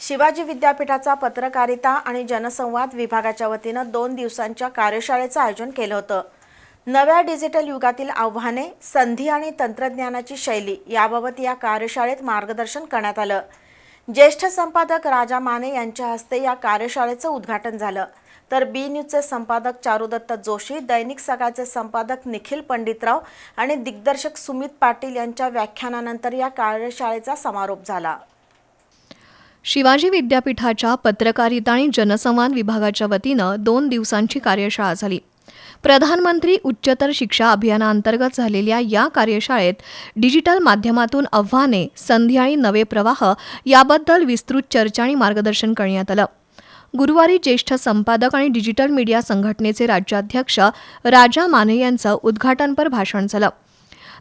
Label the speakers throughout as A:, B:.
A: शिवाजी विद्यापीठाचा पत्रकारिता आणि जनसंवाद विभागाच्या वतीनं दोन दिवसांच्या कार्यशाळेचं आयोजन केलं होतं. नव्या डिजिटल युगातील आव्हाने संधी आणि तंत्रज्ञानाची शैली याबाबत या कार्यशाळेत मार्गदर्शन करण्यात आलं. ज्येष्ठ संपादक राजा माने यांच्या हस्ते या कार्यशाळेचं उद्घाटन झालं. तर बी न्यूजचे संपादक चारुदत्त जोशी दैनिक सकाळचे संपादक निखिल पंडितराव आणि दिग्दर्शक सुमित पाटील यांच्या व्याख्यानानंतर या कार्यशाळेचा समारोप झाला.
B: शिवाजी विद्यापीठाच्या पत्रकारिता आणि जनसंवाद विभागाच्या वतीनं दोन दिवसांची कार्यशाळा झाली. प्रधानमंत्री उच्चतर शिक्षा अभियानाअंतर्गत झालेल्या या कार्यशाळेत डिजिटल माध्यमातून आव्हाने संधी आणि नवे प्रवाह याबद्दल विस्तृत चर्चा आणि मार्गदर्शन करण्यात आलं. गुरुवारी ज्येष्ठ संपादक आणि डिजिटल मीडिया संघटनेचे राज्याध्यक्ष राजा माने यांचं उद्घाटनपर भाषण झालं.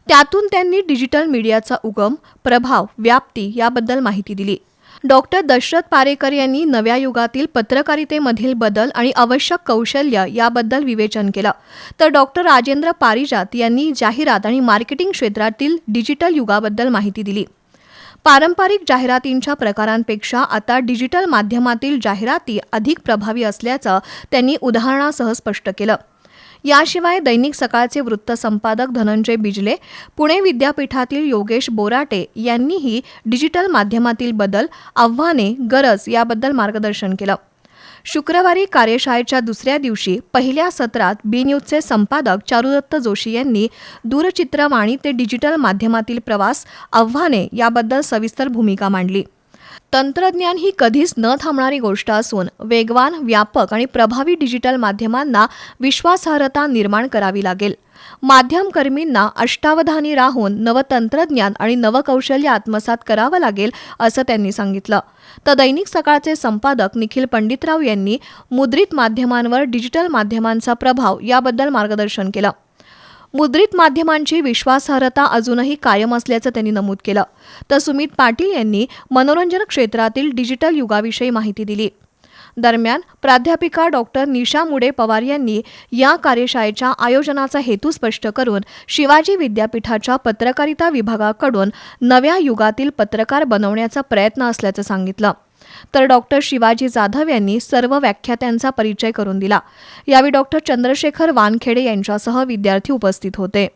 B: त्यातून त्यांनी डिजिटल मीडियाचा उगम प्रभाव व्याप्ती याबद्दल माहिती दिली. डॉक्टर दशरथ पारेकर यांनी नव्या युगातील पत्रकारितेमधील बदल आणि आवश्यक कौशल्य याबद्दल विवेचन केलं. तर डॉक्टर राजेंद्र पारिजात यांनी जाहिरात आणि मार्केटिंग क्षेत्रातील डिजिटल युगाबद्दल माहिती दिली. पारंपरिक जाहिरातींच्या प्रकारांपेक्षा आता डिजिटल माध्यमातील जाहिराती अधिक प्रभावी असल्याचं त्यांनी उदाहरणासह स्पष्ट केलं. याशिवाय दैनिक सकाळचे वृत्तसंपादक धनंजय बिजले पुणे विद्यापीठातील योगेश बोराटे यांनीही डिजिटल माध्यमातील बदल आव्हाने गरज याबद्दल मार्गदर्शन केलं. शुक्रवारी कार्यशाळेच्या दुसऱ्या दिवशी पहिल्या सत्रात बी न्यूजचे संपादक चारुदत्त जोशी यांनी दूरचित्रवाणी ते डिजिटल माध्यमातील प्रवास आव्हाने याबद्दल सविस्तर भूमिका मांडली. तंत्रज्ञान ही कधीच न थांबणारी गोष्ट असून वेगवान व्यापक आणि प्रभावी डिजिटल माध्यमांना विश्वासार्हता निर्माण करावी लागेल. माध्यमकर्मींना अष्टावधानी राहून नवतंत्रज्ञान आणि नवकौशल्य आत्मसात करावं लागेल असं त्यांनी सांगितलं. तर दैनिक सकाळचे संपादक निखिल पंडितराव यांनी मुद्रित माध्यमांवर डिजिटल माध्यमांचा प्रभाव याबद्दल मार्गदर्शन केलं. मुद्रित माध्यमांची विश्वासार्हता अजूनही कायम असल्याचं त्यांनी नमूद केलं. तर सुमित पाटील यांनी मनोरंजन क्षेत्रातील डिजिटल युगाविषयी माहिती दिली. दरम्यान प्राध्यापिका डॉक्टर निशा मुडे पवार यांनी या कार्यशाळेच्या आयोजनाचा हेतू स्पष्ट करून शिवाजी विद्यापीठाच्या पत्रकारिता विभागाकडून नव्या युगातील पत्रकार बनवण्याचा प्रयत्न असल्याचं सांगितलं. तर डॉक्टर शिवाजी जाधव यांनी सर्व व्याख्यात्यांचा परिचय करून दिला. यावेळी डॉक्टर चंद्रशेखर वानखेडे यांच्यासह विद्यार्थी उपस्थित होते.